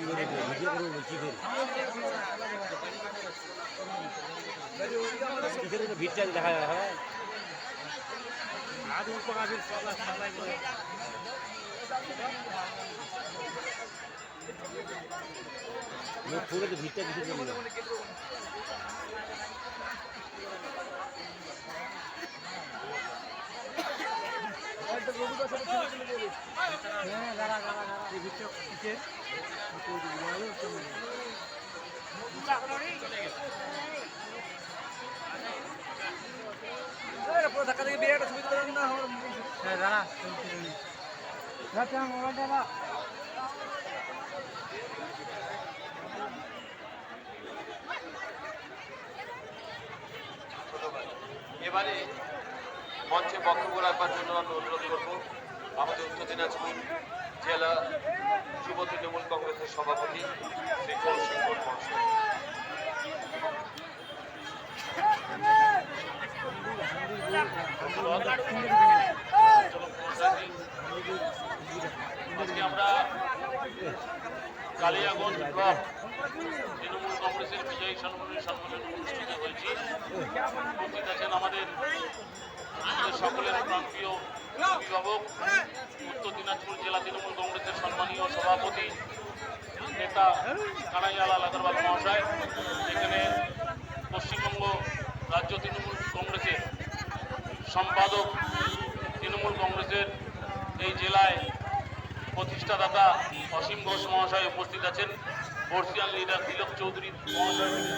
Video করব বলছি ফের কিসের জন্য ভিড়টা দেখা যায় হ্যাঁ খুলে তো ভিড়টা কিসের জন্য হ্যাঁ দাঁড়া আমার দাঁড়া এবারে মঞ্চে বক্তব্য রাখবার জন্য আমি অনুরোধ করব। আমাদের উত্তর দিনাজপুর জেলা যুব তৃণমূল কংগ্রেসের সভাপতি শ্রী কৌশিক মহাশয় আজকে আমরা কালিয়াগঞ্জ ব্লক তৃণমূল কংগ্রেসের বিজয়ী সম্মেলন সম্মেলন অনুষ্ঠিত হয়েছে। উপস্থিত আছেন আমাদের সকলের প্রান্তীয় অভিভাবক, উত্তর দিনাজপুর জেলা তৃণমূল কংগ্রেসের সম্মানীয় সভাপতি, নেতা কানাইয়ালাল আগরওয়াল মহাশয়, এখানে পশ্চিমবঙ্গ রাজ্য তৃণমূল কংগ্রেসের সম্পাদক তৃণমূল কংগ্রেসের এই জেলায় প্রতিষ্ঠাদাতা অসীম ঘোষ মহাশয় উপস্থিত আছেন। বর্ষিয়ান লিডার তিলক চৌধুরী মহাশয়।